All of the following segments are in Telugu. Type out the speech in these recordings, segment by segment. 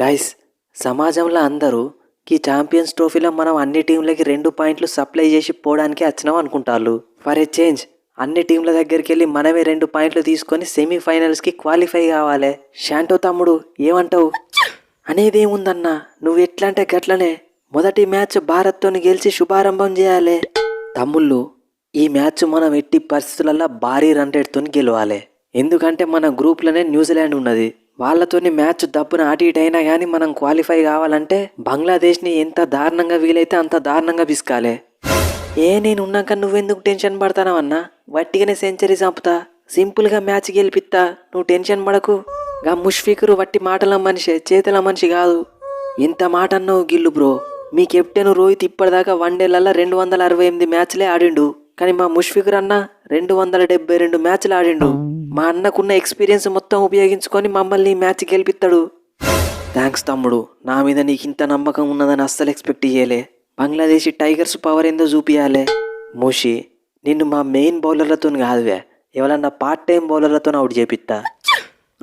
గైస్ సమాజంలో అందరూ ఈ ఛాంపియన్స్ ట్రోఫీలో మనం అన్ని టీంలకి రెండు పాయింట్లు సప్లై చేసి పోవడానికి వచ్చినాం అనుకుంటారు ఫర్ ఏ చేంజ్ అన్ని టీంల దగ్గరికి వెళ్ళి మనమే రెండు పాయింట్లు తీసుకొని సెమీఫైనల్స్కి క్వాలిఫై కావాలి. షాంటో తమ్ముడు ఏమంటావు? అనేది ఏముందన్నా నువ్వు ఎట్లా అంటే గట్లనే మొదటి మ్యాచ్ భారత్తోని గెలిచి శుభారంభం చేయాలి. తమ్ముళ్ళు ఈ మ్యాచ్ మనం ఎట్టి పరిస్థితులలో భారీ రన్ రేట్తో గెలవాలి. ఎందుకంటే మన గ్రూప్లోనే న్యూజిలాండ్ ఉన్నది. వాళ్ళతోని మ్యాచ్ దప్పున అటు ఇటైనా కానీ మనం క్వాలిఫై కావాలంటే బంగ్లాదేశ్ని ఎంత దారుణంగా వీలైతే అంత దారుణంగా పిసుకాలే. ఏ నేను ఉన్నాక నువ్వెందుకు టెన్షన్ పడతానవన్నా వట్టిగానే సెంచరీ చంపుతా. సింపుల్గా మ్యాచ్ గెలిపిస్తా నువ్వు టెన్షన్ పడకు. గా ముష్ఫికురు వట్టి మాటల మనిషి చేతుల మనిషి కాదు. ఎంత మాట అన్నావు గిల్లు బ్రో? మీ కెప్టెన్ రోహిత్ ఇప్పటిదాకా వన్డేలల్లా రెండు వందల అరవై ఎనిమిది మ్యాచ్లే ఆడిండు. కానీ మా ముష్ఫికర్ అన్న రెండు వందల డెబ్బై రెండు మ్యాచ్లు ఆడిండు. మా అన్నకున్న ఎక్స్పీరియన్స్ మొత్తం ఉపయోగించుకొని మమ్మల్ని మ్యాచ్ గెలిపిస్తాడు థ్యాంక్స్ తమ్ముడు. నా మీద నీకు ఇంత నమ్మకం ఉన్నదని అస్సలు ఎక్స్పెక్ట్ చేయలే బంగ్లాదేశీ టైగర్స్ పవర్ ఏందో చూపియాలే మూషి నిన్ను మా మెయిన్ బౌలర్లతో కాదువే. ఎవరన్నా పార్ట్ టైం బౌలర్లతో అవుట్ చేపిస్తా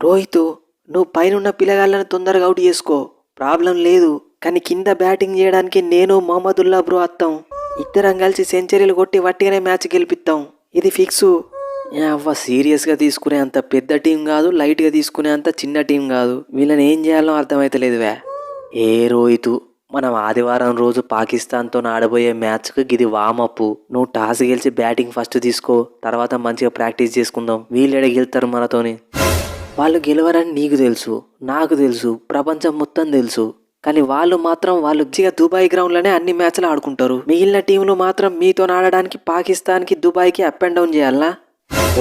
రోహిత్ నువ్వు పైన పిల్లగాళ్ళని తొందరగా అవుట్ చేసుకో. ప్రాబ్లం లేదు. కానీ కింద బ్యాటింగ్ చేయడానికి నేను మొహమ్మదుల్లా బ్రో అత్తాం. ఇద్దరం కలిసి సెంచరీలు కొట్టి వట్టిగానే మ్యాచ్ గెలిపిస్తాం ఇది ఫిక్సు అవ్వ సీరియస్గా తీసుకునే అంత పెద్ద టీం కాదు లైట్గా తీసుకునే అంత చిన్న టీం కాదు. వీళ్ళని ఏం చేయాలో అర్థమైతలేదువే ఏ రోహితు మనం ఆదివారం రోజు పాకిస్తాన్తో ఆడబోయే మ్యాచ్కి ఇది వామప్ నువ్వు టాస్ గెలిచి బ్యాటింగ్ ఫస్ట్ తీసుకో తర్వాత మంచిగా ప్రాక్టీస్ చేసుకుందాం. వీళ్ళెడ గెలుతారు మనతోని? వాళ్ళు గెలవరని నీకు తెలుసు నాకు తెలుసు ప్రపంచం మొత్తం తెలుసు. కానీ వాళ్ళు మాత్రం వాళ్ళు మంచిగా దుబాయ్ గ్రౌండ్లోనే అన్ని మ్యాచ్లు ఆడుకుంటారు. మిగిలిన టీంలు మాత్రం మీతో ఆడడానికి పాకిస్తాన్కి దుబాయ్కి అప్ అండ్ డౌన్ చేయాలా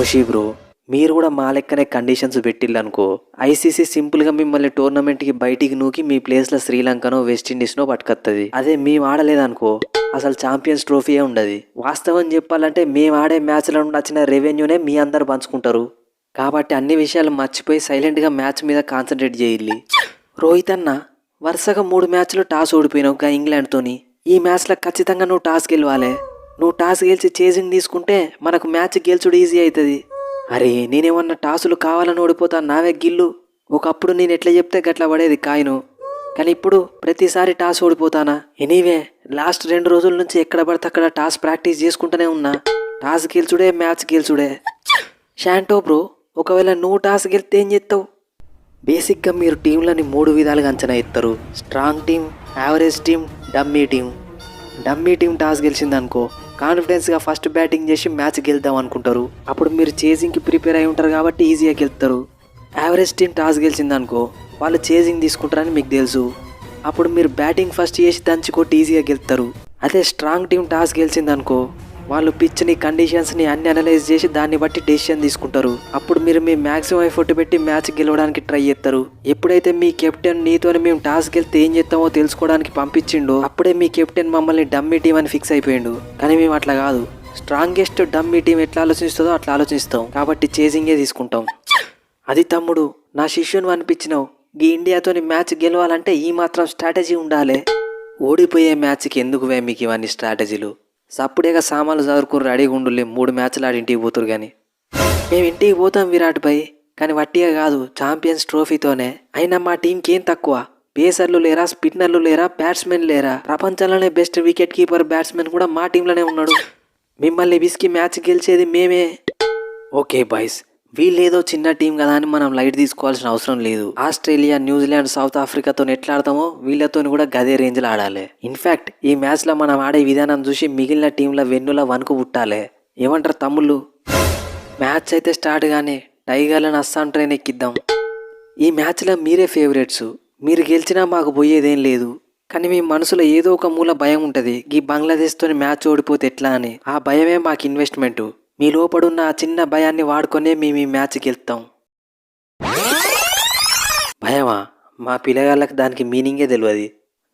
ఓషీ బ్రో మీరు కూడా మా లెక్కనే కండిషన్స్ పెట్టిల్లనుకో ఐసీసీ సింపుల్గా మిమ్మల్ని టోర్నమెంట్కి బయటికి నూకి మీ ప్లేస్లో శ్రీలంకనో వెస్టిండీస్నో పట్టుకొస్తుంది అదే మేము ఆడలేదనుకో అసలు ఛాంపియన్స్ ట్రోఫీయే ఉండదు. వాస్తవం చెప్పాలంటే మేము ఆడే మ్యాచ్ల నుండి వచ్చిన రెవెన్యూనే మీ అందరు పంచుకుంటారు. కాబట్టి అన్ని విషయాలు మర్చిపోయి సైలెంట్గా మ్యాచ్ మీద కాన్సన్ట్రేట్ చేయాలి రోహిత్ అన్న వరుసగా మూడు మ్యాచ్లు టాస్ ఓడిపోయినావు ఇంకా ఇంగ్లాండ్తోని. ఈ మ్యాచ్లో ఖచ్చితంగా నువ్వు టాస్ గెలవాలి. నువ్వు టాస్ గెలిచి చేసింగ్ తీసుకుంటే మనకు మ్యాచ్ గెలుచుడు ఈజీ అవుతుంది అరే నేనేమన్నా టాసులు కావాలని ఓడిపోతా నావే గిల్లు? ఒకప్పుడు నేను ఎట్లా చెప్తే గట్లా పడేది కాయను. కానీ ఇప్పుడు ప్రతిసారి టాస్ ఓడిపోతానా? ఎనీవే లాస్ట్ రెండు రోజుల నుంచి ఎక్కడ పడితే అక్కడ టాస్ ప్రాక్టీస్ చేసుకుంటూనే ఉన్నా. టాస్ గెలుచుడే మ్యాచ్ గెలుచుడే. షాంటో బ్రో ఒకవేళ నువ్వు టాస్ గెలిస్తే ఏం చేస్తావు? బేసిక్గా మీరు టీంలని మూడు విధాలుగా అంచనా ఎత్తారు. Strong team average team dummy team. Dummy team toss గెలిచిందనుకో కాన్ఫిడెన్స్గా ఫస్ట్ బ్యాటింగ్ చేసి మ్యాచ్ గెలుద్దాం అనుకుంటారు. అప్పుడు మీరు చేజింగ్కి ప్రిపేర్ అయి ఉంటారు కాబట్టి ఈజీగా గెలుస్తారు. యావరేజ్ టీం టాస్ గెలిచిందనుకో వాళ్ళు చేజింగ్ తీసుకుంటారని మీకు తెలుసు. అప్పుడు మీరు బ్యాటింగ్ ఫస్ట్ చేసి దంచి కొట్టి ఈజీగా గెలుతారు అదే స్ట్రాంగ్ టీం టాస్ గెలిచిందనుకో వాళ్ళు పిచ్ని కండిషన్స్ని అన్ని అనలైజ్ చేసి దాన్ని బట్టి డెసిషన్ తీసుకుంటారు. అప్పుడు మీరు మీ మ్యాక్సిమం ఎఫర్ట్ పెట్టి మ్యాచ్ గెలవడానికి ట్రై చేస్తారు. ఎప్పుడైతే మీ కెప్టెన్ నీతోని మేము టాస్క్ గెలితే ఏం చేస్తామో తెలుసుకోవడానికి పంపించిండో అప్పుడే మీ కెప్టెన్ మమ్మల్ని డమ్మీ టీం అని ఫిక్స్ అయిపోయిండు. కానీ మేము అట్లా కాదు. స్ట్రాంగెస్ట్ డమ్మీ టీం ఎట్లా ఆలోచిస్తుందో అట్లా ఆలోచిస్తాం. కాబట్టి చేజింగే తీసుకుంటాం. అది తమ్ముడు నా శిష్యుని అనిపించినావు. ఈ ఇండియాతోని మ్యాచ్ గెలవాలంటే ఈ మాత్రం స్ట్రాటజీ ఉండాలి. ఓడిపోయే మ్యాచ్కి ఎందుకు వే మీకు ఇవన్నీ స్ట్రాటజీలు సప్పుడేగా సామాన్లు చదువుకుని రెడీగా ఉండులే మూడు మ్యాచ్లు ఆడి ఇంటికి పోతురు కానీ మేము ఇంటికి పోతాం విరాట్ భాయ్ కానీ వట్టిగా కాదు ఛాంపియన్స్ ట్రోఫీతోనే. అయినా మా టీంకి ఏం తక్కువ? పేసర్లు లేరా స్పిన్నర్లు లేరా బ్యాట్స్మెన్ లేరా? ప్రపంచంలోనే బెస్ట్ వికెట్ కీపర్ బ్యాట్స్మెన్ కూడా మా టీంలోనే ఉన్నాడు. మిమ్మల్ని విసికి మ్యాచ్ గెలిచేది మేమే. ఓకే బాయ్స్ వీళ్ళేదో చిన్న టీం కదా అని మనం లైట్ తీసుకోవాల్సిన అవసరం లేదు. ఆస్ట్రేలియా న్యూజిలాండ్ సౌత్ ఆఫ్రికాతో ఎట్లా ఆడతామో వీళ్ళతో కూడా గదే రేంజ్లో ఆడాలి. ఇన్ఫాక్ట్ ఈ మ్యాచ్లో మనం ఆడే విధానం చూసి మిగిలిన టీంల వెన్నుల వణుకు పుట్టాలి. ఏమంటారు తమ్ముళ్ళు? మ్యాచ్ అయితే స్టార్ట్ కానీ టైగర్లను అస్సాం ట్రైన్ ఎక్కిద్దాం. ఈ మ్యాచ్లో మీరే ఫేవరెట్స్. మీరు గెలిచినా మాకు పోయేదేం లేదు. కానీ మీ మనసులో ఏదో ఒక మూల భయం ఉంటుంది. ఈ బంగ్లాదేశ్తోని మ్యాచ్ ఓడిపోతే ఎట్లా అని. ఆ భయమే మాకు ఇన్వెస్ట్మెంట్. మీ లోపడున్న ఆ చిన్న భయాన్ని వాడుకొనే మేము ఈ మ్యాచ్ గెలుస్తాం భయమా? మా పిల్లగాళ్ళకి దానికి మీనింగే తెలియదు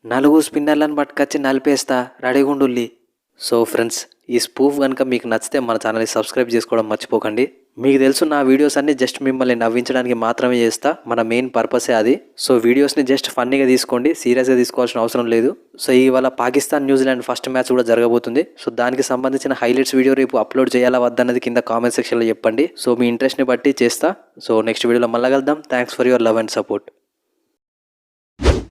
నలుగు స్పిన్నర్లను పట్టుకొచ్చి నలిపేస్తా రెడీగుండుల్లి. సో ఫ్రెండ్స్ ఈ స్పూఫ్ కనుక మీకు నచ్చితే మన ఛానల్ని సబ్స్క్రైబ్ చేసుకోవడం మర్చిపోకండి. మీకు తెలుసు నా వీడియోస్ అన్ని జస్ట్ మిమ్మల్ని నవ్వించడానికి మాత్రమే చేస్తా. మన మెయిన్ పర్పసే అది. సో వీడియోస్ని జస్ట్ ఫన్నీగా తీసుకోండి. సీరియస్గా తీసుకోవాల్సిన అవసరం లేదు. సో ఇవాళ పాకిస్తాన్ న్యూజిలాండ్ ఫస్ట్ మ్యాచ్ కూడా జరగబోతుంది. సో దానికి సంబంధించిన హైలైట్స్ వీడియో రేపు అప్లోడ్ చేయాలా వద్దన్నది కింద కామెంట్ సెక్షన్లో చెప్పండి. సో మీ ఇంట్రెస్ట్ని బట్టి చేస్తా. సో నెక్స్ట్ వీడియోలో మళ్ళీ కలుద్దాం. Thanks for your love and support